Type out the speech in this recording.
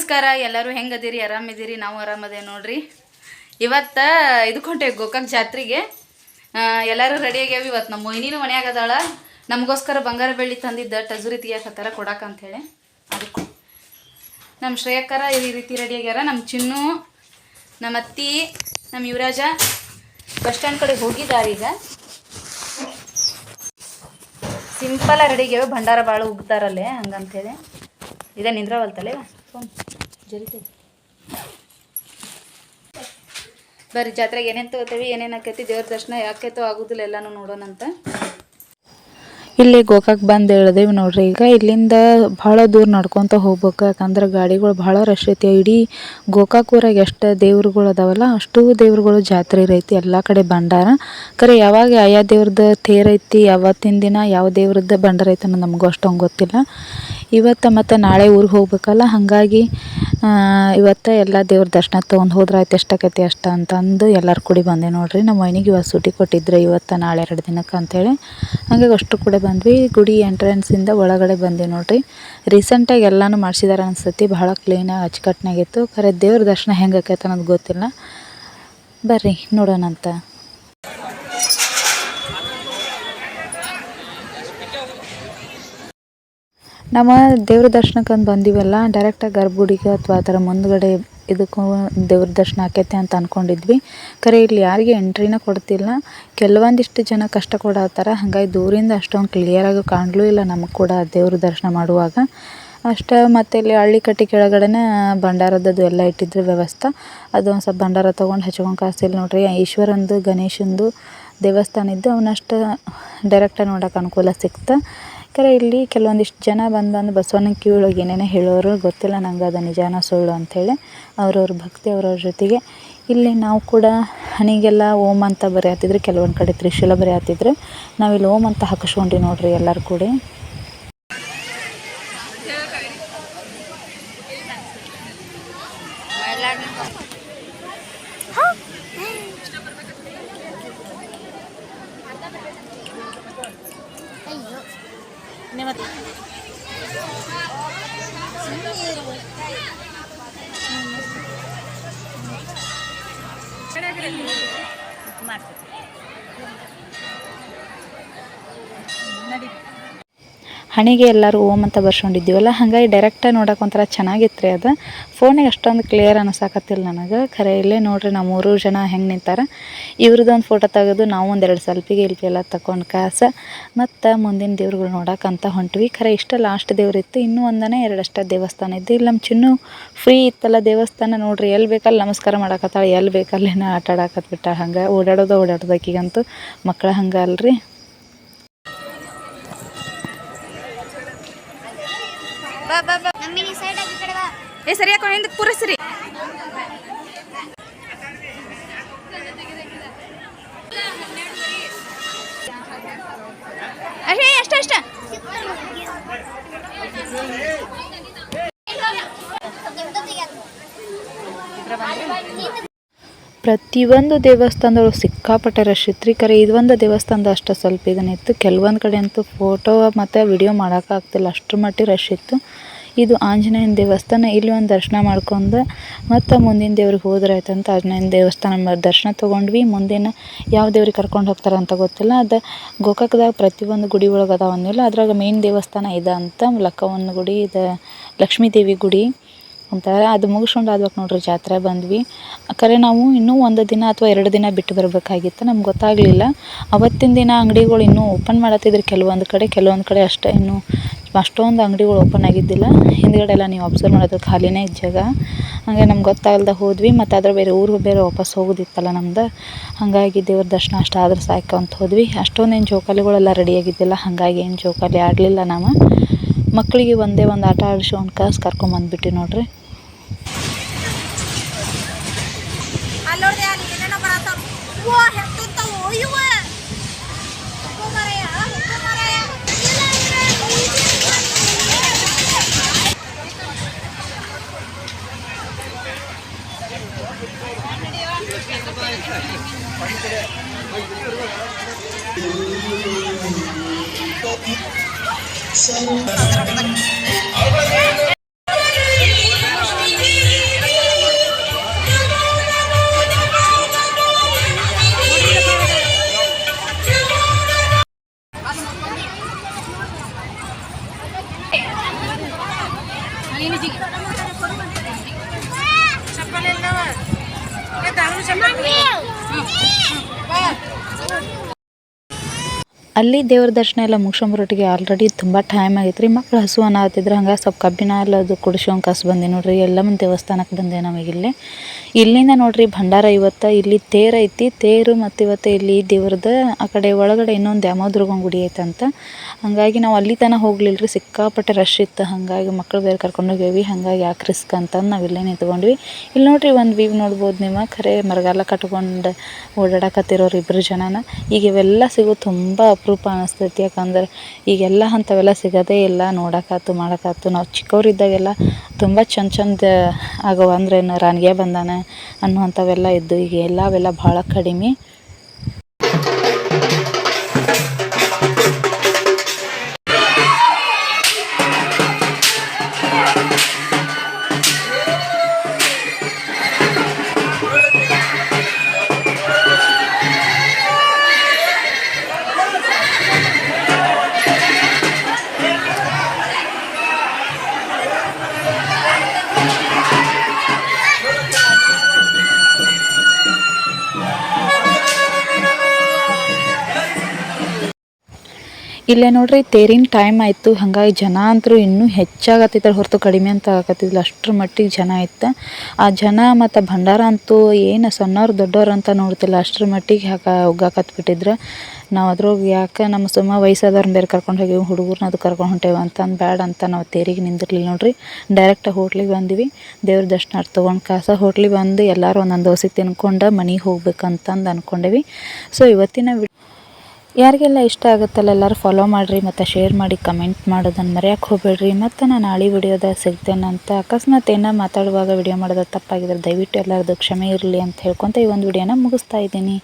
ನಮಸ್ಕಾರ, ಎಲ್ಲರೂ ಹೆಂಗದಿರಿ? ಆರಾಮಿದ್ದೀರಿ ನಾವು ಆರಾಮದೇವಿ ನೋಡ್ರಿ. ಇವತ್ತ ಇದಕ್ಕೆ ಗೋಕಾಕ್ ಜಾತ್ರೆಗೆ ಎಲ್ಲರೂ ರೆಡಿ ಆಗ್ಯಾವ. ಇವತ್ತು ನಮ್ಮ ಮೊಯ್ನಿನೂ ಮನೆಯಾಗ ಅದಾಳ. ನಮಗೋಸ್ಕರ ಬಂಗಾರ ಬೆಳ್ಳಿ ತಂದಿದ್ದ ಟಜುರಿ ತೆಗಿಯಾಕತ್ತಾರ ಕೊಡಾಕ ಅಂಥೇಳಿ ಅದಕ್ಕೆ. ನಮ್ಮ ಶ್ರೇಯಕ್ಕರ ಈ ರೀತಿ ರೆಡಿ ಆಗ್ಯಾರ. ನಮ್ಮ ಚಿನ್ನು ನಮ್ಮ ಅತ್ತಿ ನಮ್ಮ ಯುವರಾಜ ಬಸ್ ಸ್ಟ್ಯಾಂಡ್ ಕಡೆ ಹೋಗಿದ್ದಾರೆ ಈಗ. ಸಿಂಪಲ್ ರೆಡಿ ಆಗ್ಯಾವ. ಭಂಡಾರ ಭಾಳ ಉಗ್ತಾರಲ್ಲೇ ಹಂಗಂತೇಳಿ. ಇದೇ ನಿಂದ್ರವಲ್ತಲ್ಲೇ ಫೋನ್. ಜರಿತೈತಿ ಬರ್ರಿ ಜಾತ್ರೆಗೆ ಏನೇನು ತಗೋತೀವಿ ಏನೇನು ಆಕೈತಿ ದೇವ್ರ ದರ್ಶನ ಯಾಕೈತೋ ಆಗೋದಿಲ್ಲ ಎಲ್ಲಾನು ನೋಡೋಣಂತ. ಇಲ್ಲಿ ಗೋಕಾಕ್ ಬಂದು ಇಳ್ದೇವಿ ನೋಡ್ರಿ. ಈಗ ಇಲ್ಲಿಂದ ಭಾಳ ದೂರ ನಡ್ಕೊತ ಹೋಗ್ಬೇಕು. ಯಾಕಂದ್ರೆ ಗಾಡಿಗಳು ಭಾಳ ರಶ್ ಐತಿ. ಇಡೀ ಗೋಕಾಕ್ ಊರಾಗ ಎಷ್ಟು ದೇವ್ರುಗಳು ಅದಾವಲ್ಲ, ಅಷ್ಟು ದೇವ್ರುಗಳು ಜಾತ್ರೆ ಐತಿ ಎಲ್ಲ ಕಡೆ ಭಂಡಾರ. ಖರೆ, ಯಾವಾಗ ಯಾವ ದೇವ್ರದ್ದು ತೇರ್ ಐತಿ, ಯಾವತ್ತಿನ ದಿನ ಯಾವ ದೇವ್ರದ್ದು ಭಂಡಾರ ಐತಿ ಅನ್ನೋದು ನಮಗೂ ಅಷ್ಟೊಂದು ಗೊತ್ತಿಲ್ಲ. ಇವತ್ತು ಮತ್ತು ನಾಳೆ ಊರಿಗೆ ಹೋಗ್ಬೇಕಲ್ಲ, ಹಾಗಾಗಿ ಇವತ್ತು ಎಲ್ಲ ದೇವ್ರ ದರ್ಶನ ತೊಗೊಂಡು ಹೋದ್ರೆ ಆಯ್ತು, ಎಷ್ಟಾಕೈತಿ ಅಷ್ಟ ಅಂತಂದು ಎಲ್ಲರೂ ಕೂಡಿ ಬಂದೆ ನೋಡ್ರಿ. ನಮ್ಮ ಮೈನಿಗೆ ಇವತ್ತು ಸೂಟಿ ಕೊಟ್ಟಿದ್ರೆ ಇವತ್ತು, ನಾಳೆ ಎರಡು ದಿನಕ್ಕೆ ಅಂತೇಳಿ. ಹಾಗಾಗಿ ಅಷ್ಟು ಕೂಡ ಬಂದ್ವಿ. ಗುಡಿ ಎಂಟ್ರೆನ್ಸಿಂದ ಒಳಗಡೆ ಬಂದ್ವಿ ನೋಡ್ರಿ. ರೀಸೆಂಟಾಗಿ ಎಲ್ಲಾನು ಮಾಡಿಸಿದಾರೆ ಅನ್ಸತಿ ಭಾಳ ಕ್ಲೀನಾಗಿ ಅಚ್ಚುಕಟ್ನಾಗಿತ್ತು ಖರೆ ದೇವ್ರ ದರ್ಶನ ಹೆಂಗೆ ಆಕೈತೆ ಅನ್ನೋದು ಗೊತ್ತಿಲ್ಲ. ಬರ್ರಿ ನೋಡೋಣಂತ ನಮ್ಮ ದೇವ್ರ ದರ್ಶನಕ್ಕೆ ಬಂದಿವಲ್ಲ ಡೈರೆಕ್ಟಾಗಿ ಗರ್ಭಗುಡಿಗೆ ಅಥವಾ ಆ ಥರ ಮುಂದ್ಗಡೆ ಇದಕ್ಕೂ ದೇವ್ರ ದರ್ಶನ ಆಕೈತೆ ಅಂತ ಅಂದ್ಕೊಂಡಿದ್ವಿ ಖರೆ, ಇಲ್ಲಿ ಯಾರಿಗೆ ಎಂಟ್ರಿನ ಕೊಡ್ತಿಲ್ಲ. ಕೆಲವೊಂದಿಷ್ಟು ಜನ ಕಷ್ಟ ಕೊಡತ್ತಾರ ಹಂಗಾಗಿ ದೂರಿಂದ ಅಷ್ಟೊಂದು ಕ್ಲಿಯರಾಗಿ ಕಾಣಲೂ ಇಲ್ಲ ನಮಗೆ ಕೂಡ ದೇವ್ರ ದರ್ಶನ ಮಾಡುವಾಗ. ಅಷ್ಟ, ಮತ್ತೆ ಇಲ್ಲಿ ಹಳ್ಳಿ ಕಟ್ಟಿ ಕೆಳಗಡೆನೇ ಭಂಡಾರದ್ದು ಎಲ್ಲ ಇಟ್ಟಿದ್ರು ವ್ಯವಸ್ಥೆ. ಅದು ಒಂದು ಸ್ವಲ್ಪ ಭಂಡಾರ ತೊಗೊಂಡು ಹಚ್ಕೊಂಡು ಕಾಸಿಲ್ಲ ನೋಡ್ರಿ. ಈಶ್ವರಂದು, ಗಣೇಶಂದು ದೇವಸ್ಥಾನ ಇದ್ದು ಅವನಷ್ಟು ಡೈರೆಕ್ಟಾಗಿ ನೋಡೋಕೆ ಅನುಕೂಲ ಸಿಕ್ತು. ಖರೆ ಇಲ್ಲಿ ಕೆಲವೊಂದಿಷ್ಟು ಜನ ಬಂದು ಬಸವನ ಕಿವಿಯೊಳಗೆ ಏನೇನೋ ಹೇಳೋರು ಗೊತ್ತಿಲ್ಲ, ನಂಗೆ ಅದು ನಿಜಾನ ಸುಳ್ಳು ಅಂಥೇಳಿ ಅವ್ರವ್ರ ಭಕ್ತಿ ಅವ್ರವ್ರ ಜೊತೆಗೆ. ಇಲ್ಲಿ ನಾವು ಕೂಡ ಹಣಿಗೆಲ್ಲ ಓಮ್ ಅಂತ ಬರೆಯತ್ತಿದ್ರು, ಕೆಲವೊಂದು ಕಡೆ ತ್ರಿಶೂಲ ಬರೆಯತ್ತಿದ್ರು. ನಾವಿಲ್ಲಿ ಓಮ್ ಅಂತ ಹಾಕಿಸ್ಕೊಂಡ್ವಿ ನೋಡ್ರಿ ಎಲ್ಲರೂ ಕೂಡಿ. নেমাতে ಮಾರ್ಕೆಟ್ ನಡಿ ಹಣಿಗೆ ಎಲ್ಲರೂ ಓಮ್ ಅಂತ ಬರ್ಸ್ಕೊಂಡಿದ್ದೀವಲ್ಲ, ಹಾಗಾಗಿ ಡೈರೆಕ್ಟಾಗಿ ನೋಡೋಕೆ ಒಂಥರ ಚೆನ್ನಾಗಿತ್ತು ರೀ ಅದು ಫೋನಿಗೆ ಅಷ್ಟೊಂದು ಕ್ಲಿಯರ್ ಅನಿಸಾಕತ್ತಿಲ್ಲ ನನಗೆ. ಖರೆ, ಇಲ್ಲೇ ನೋಡ್ರಿ ನಾವು ಮೂರು ಜನ ಹೆಂಗೆ ನಿಂತಾರ. ಇವ್ರದ್ದೊಂದು ಫೋಟೋ ತೆಗೆದು ನಾವು ಒಂದೆರಡು ಸೆಲ್ಫಿಗೆ ಇಲ್ಪಿ ಎಲ್ಲ ತಗೊಂಡು ಕಾಸ. ಮತ್ತು ಮುಂದಿನ ದೇವ್ರುಗಳು ನೋಡೋಕಂತ ಹೊಂಟ್ವಿ. ಖರೆ, ಇಷ್ಟ ಲಾಸ್ಟ್ ದೇವ್ರಿತ್ತು ಇನ್ನೂ ಒಂದನೇ ಎರಡಷ್ಟು ದೇವಸ್ಥಾನ ಇದ್ದು. ಇಲ್ಲಿ ನಮ್ಮ ಚಿನ್ನು ಫ್ರೀ ಇತ್ತಲ್ಲ ದೇವಸ್ಥಾನ ನೋಡ್ರಿ ಎಲ್ಲಿ ಬೇಕಲ್ಲಿ ನಮಸ್ಕಾರ ಮಾಡಾಕತ್ತಾಳೆ ಎಲ್ಲಿ ಬೇಕಲ್ಲೇನ ಆಟ ಆಡಾಕತ್ಬಿಟ್ಟ ಹಂಗೆ ಓಡಾಡೋದು ಓಡಾಡೋದಕ್ಕಿಗಂತೂ ಮಕ್ಕಳ ಹಂಗೆ ಅಲ್ರಿ. ನಮ್ಮಿನಿ ಸೈಡ್ ಆಗಿ ಈ ಕಡೆ ಬಾ. ಏ ಸರಿ ಯಾಕೋ ಹಿಂದಕ್ಕೆ ಪೂರೈಸ್ರಿ ಅಷ್ಟೇ ಅಷ್ಟ ಅಷ್ಟ. ಪ್ರತಿಯೊಂದು ದೇವಸ್ಥಾನದೊಳಗೆ ಸಿಕ್ಕಾಪಟ್ಟೆ ರಶ್ ಇತ್ತು ರೀ ದೇವಸ್ಥಾನದ ಅಷ್ಟು ಸ್ವಲ್ಪ ಇದನ್ನಿತ್ತು ಕೆಲವೊಂದು ಕಡೆ ಅಂತೂ ಫೋಟೋ ಮತ್ತು ವಿಡಿಯೋ ಮಾಡೋಕ್ಕಾಗ್ತಿಲ್ಲ ಅಷ್ಟ್ರ ಮಟ್ಟಿಗೆ ರಶ್ ಇತ್ತು. ಇದು ಆಂಜನೇಯನ ದೇವಸ್ಥಾನ, ಇಲ್ಲಿ ಒಂದು ದರ್ಶನ ಮಾಡ್ಕೊಂಡು ಮತ್ತು ಮುಂದಿನ ದೇವ್ರಿಗೆ ಹೋದ್ರೆ ಆಯ್ತಂತ ಆಂಜನೇಯನ ದೇವಸ್ಥಾನ ದರ್ಶನ ತೊಗೊಂಡ್ವಿ. ಮುಂದಿನ ಯಾವ ದೇವ್ರಿಗೆ ಕರ್ಕೊಂಡು ಹೋಗ್ತಾರೆ ಅಂತ ಗೊತ್ತಿಲ್ಲ. ಅದು ಗೋಕಾಕದಾಗ ಪ್ರತಿಯೊಂದು ಗುಡಿ ಒಳಗೆ ಅದಾವ ಅದ್ರಾಗ ಮೇನ್ ದೇವಸ್ಥಾನ ಇದೆ ಅಂತ ಲಕ್ಕವನ ಗುಡಿ, ಇದು ಲಕ್ಷ್ಮೀ ದೇವಿ ಗುಡಿ. ಅಂತಾರೆ. ಅದು ಮುಗಿಸ್ಕೊಂಡು ಆದ್ವಾಗ ನೋಡ್ರಿ ಜಾತ್ರೆ ಬಂದ್ವಿ. ಖರೆ ನಾವು ಇನ್ನೂ ಒಂದು ದಿನ ಅಥವಾ ಎರಡು ದಿನ ಬಿಟ್ಟು ಬರಬೇಕಾಗಿತ್ತು. ನಮ್ಗೆ ಗೊತ್ತಾಗಲಿಲ್ಲ. ಅವತ್ತಿನ ದಿನ ಅಂಗಡಿಗಳು ಇನ್ನೂ ಓಪನ್ ಮಾಡತ್ತಿದ್ರು ಕೆಲವೊಂದು ಕಡೆ ಕೆಲವೊಂದು ಕಡೆ ಅಷ್ಟೇ ಇನ್ನೂ ಅಷ್ಟೊಂದು ಅಂಗಡಿಗಳು ಓಪನ್ ಆಗಿದ್ದಿಲ್ಲ. ಹಿಂದ್ಗಡೆ ಎಲ್ಲ ನೀವು ಅಬ್ಸರ್ವ್ ಮಾಡೋದು ಖಾಲಿನೇ ಇದ್ದ ಜಾಗ. ಹಾಗೆ ನಮ್ಗೆ ಗೊತ್ತಾಗಲ್ದ ಹೋದ್ವಿ. ಮತ್ತು ಅದ್ರ ಬೇರೆ ಊರು ಬೇರೆ ವಾಪಸ್ ಹೋಗೋದಿತ್ತಲ್ಲ ನಮ್ದು. ಹಾಗಾಗಿ ದೇವ್ರ ದರ್ಶನ ಅಷ್ಟು ಆದ್ರೆ ಸಾಕು ಅಂತ ಹೋದ್ವಿ. ಅಷ್ಟೊಂದೇನು ಜೋಕಾಲಿಗಳೆಲ್ಲ ರೆಡಿಯಾಗಿದ್ದಿಲ್ಲ ಹಾಗಾಗಿ ಏನು ಜೋಕಾಲಿ ಆಡಲಿಲ್ಲ ನಾವು. ಮಕ್ಕಳಿಗೆ ಒಂದೇ ಒಂದು ಆಟ ಆಡಿಸಿ ಒಂದು ಕಾಸು ಕರ್ಕೊಂಬಂದ್ಬಿಟ್ಟು ನೋಡ್ರಿ. ಅಲ್ಲಿ ನೋಡ್ದೆ ಅಲ್ಲಿ ಏನೇನೋ ಬರತ್ತಾವ ಓ ಹೆತ್ತಂತಾವು ಇವ ಹುಕ್ಕು ಮರಯ್ಯ, ಹುಕ್ಕು ಮರಯ್ಯ. ಇಲ್ಲ ಅಂದ್ರೆ ಈಜಿ ಅಲ್ಲಿ ದೇವ್ರ ದರ್ಶನ ಎಲ್ಲ ಮುಗಿಸ್ಕೊಂಬರೊಟ್ಟಿಗೆ ಆಲ್ರೆಡಿ ತುಂಬ ಟೈಮ್ ಆಗೈತೆ ರೀ ಮಕ್ಳು ಹಸು ಅನ್ನತ್ತಿದ್ರೆ ಹಂಗೆ ಸ್ವಲ್ಪ ಕಬ್ಬಿನ ಎಲ್ಲ ಅದು ಕುಡಿಸೋಂಗೆ ಕಸು ಬಂದೆ ನೋಡ್ರಿ. ಎಲ್ಲಮ್ಮನ ದೇವಸ್ಥಾನಕ್ಕೆ ಬಂದೆ ನಮಗಿಲ್ಲಿ ಇಲ್ಲಿಂದ ನೋಡ್ರಿ ಭಂಡಾರ ಇವತ್ತು ಇಲ್ಲಿ ತೇರು ಐತಿ. ತೇರು ಮತ್ತು ಇವತ್ತು ಇಲ್ಲಿ ದೇವ್ರದ ಆ ಕಡೆ ಒಳಗಡೆ ಇನ್ನೊಂದು ದ್ಯಾಮೋದ್ರಗೊಂದು ಗುಡಿ ಐತಂತ ಹಾಗಾಗಿ ನಾವು ಅಲ್ಲಿ ತನಕ ಹೋಗ್ಲಿಲ್ಲ ರೀ ಸಿಕ್ಕಾಪಟ್ಟೆ ರಶ್ ಇತ್ತು. ಹಾಗಾಗಿ ಮಕ್ಕಳು ಬೇರೆ ಕರ್ಕೊಂಡು ಹೋಗ್ಯಾವಿ. ಹಾಗಾಗಿ ಯಾಕೆ ರಿಸ್ಕ್ ಅಂತ ನಾವು ಇಲ್ಲೇ ನಿಂತ್ಕೊಂಡ್ವಿ. ಇಲ್ಲಿ ನೋಡ್ರಿ ಒಂದು ವ್ಯೂ ನೋಡ್ಬೋದು ನಿಮ್ಮ ಖರೆ ಮರಗಾಲ ಕಟ್ಕೊಂಡು ಓಡಾಡಕತ್ತಿರೋರು ಇಬ್ಬರು ಜನನ. ಈಗ ಇವೆಲ್ಲ ಸಿಗೋ ತುಂಬ ಅಪರೂಪ ಅನಿಸ್ತೈತಿ. ಯಾಕಂದ್ರೆ ಈಗೆಲ್ಲ ಅಂಥವೆಲ್ಲ ಸಿಗೋದೇ ಇಲ್ಲ, ನೋಡೋಕ್ಕಾಯ್ತು, ಮಾಡೋಕ್ಕಾಯ್ತು. ನಾವು ಚಿಕ್ಕವರಿದ್ದಾಗೆಲ್ಲ ತುಂಬ ಚಂದ ಚಂದ ಆಗವ. ಅಂದ್ರೆ ರಾಣಿಗೆ ಬಂದಾನ ಅನ್ನುವಂಥವೆಲ್ಲ ಇದ್ದು, ಈಗ ಎಲ್ಲ ಅವೆಲ್ಲ ಭಾಳ ಕಡಿಮೆ. ಇಲ್ಲೇ ನೋಡ್ರಿ, ತೇರಿನ ಟೈಮ್ ಆಯಿತು. ಹಾಗಾಗಿ ಜನ ಅಂತೂ ಇನ್ನೂ ಹೆಚ್ಚಾಗತ್ತಿದ್ರು ಹೊರತು ಕಡಿಮೆ ಅಂತ ಆಗತ್ತಿದ್ಲು ಅಷ್ಟ್ರ ಮಟ್ಟಿಗೆ ಜನ ಇತ್ತು. ಆ ಜನ ಮತ್ತು ಭಂಡಾರ ಅಂತೂ ಏನು ಸಣ್ಣವ್ರು ದೊಡ್ಡವ್ರು ಅಂತ ನೋಡ್ತಿಲ್ಲ. ಅಷ್ಟ್ರ ಮಟ್ಟಿಗೆ ಹಾಕ ಒಗ್ಗಾಕತ್ಬಿಟ್ಟಿದ್ರು ನಾವು ಅದ್ರೊಳಗೆ ಯಾಕೆ ನಮ್ಮ ಸುಮ್ಮ ವಯಸ್ಸಾದವ್ರನ್ನ ಬೇರೆ ಕರ್ಕೊಂಡು ಹೋಗಿವಿ, ಹುಡುಗರ್ನ ಅದು ಕರ್ಕೊಂಡು ಹೊಂಟೇವ ಅಂತಂದು ಬ್ಯಾಡ ಅಂತ ನಾವು ತೇರಿಗೆ ನಿಂದಿರಲಿಲ್ಲ ನೋಡ್ರಿ. ಡೈರೆಕ್ಟ್ ಹೋಟ್ಲಿಗೆ ಬಂದಿವಿ. ದೇವ್ರ ದರ್ಶನ ತೊಗೊಂಡು ಕಾಸ ಹೋಟ್ಲಿಗೆ ಬಂದು ಎಲ್ಲರೂ ಒಂದೊಂದು ದೋಸೆ ತಿನ್ಕೊಂಡು ಮನೆಗೆ ಹೋಗ್ಬೇಕಂತಂದು ಅಂದ್ಕೊಂಡೇವಿ ಸೊ ಇವತ್ತಿನ ಯಾರಿಗೆಲ್ಲ ಇಷ್ಟ ಆಗುತ್ತಲ್ಲ ಎಲ್ಲರೂ ಫಾಲೋ ಮಾಡಿರಿ ಮತ್ತು ಶೇರ್ ಮಾಡಿ ಕಮೆಂಟ್ ಮಾಡೋದನ್ನು ಮರೆಯೋಕೆ ಹೋಗಬೇಡ್ರಿ. ಮತ್ತು ನಾನು ನಾಳೆ ವಿಡಿಯೋದಾಗ ಸಿಗ್ತೇನೆ ಅಂತ ಅಕಸ್ಮಾತ್ ಏನೋ ಮಾತಾಡುವಾಗ ವಿಡಿಯೋ ಮಾಡೋದು ತಪ್ಪಾಗಿದ್ರೆ ದಯವಿಟ್ಟು ಎಲ್ಲರದ್ದು ಕ್ಷಮೆ ಇರಲಿ ಅಂತ ಹೇಳ್ಕೊತ ಈ ಒಂದು ವಿಡಿಯೋನ ಮುಗಿಸ್ತಾ ಇದ್ದೀನಿ.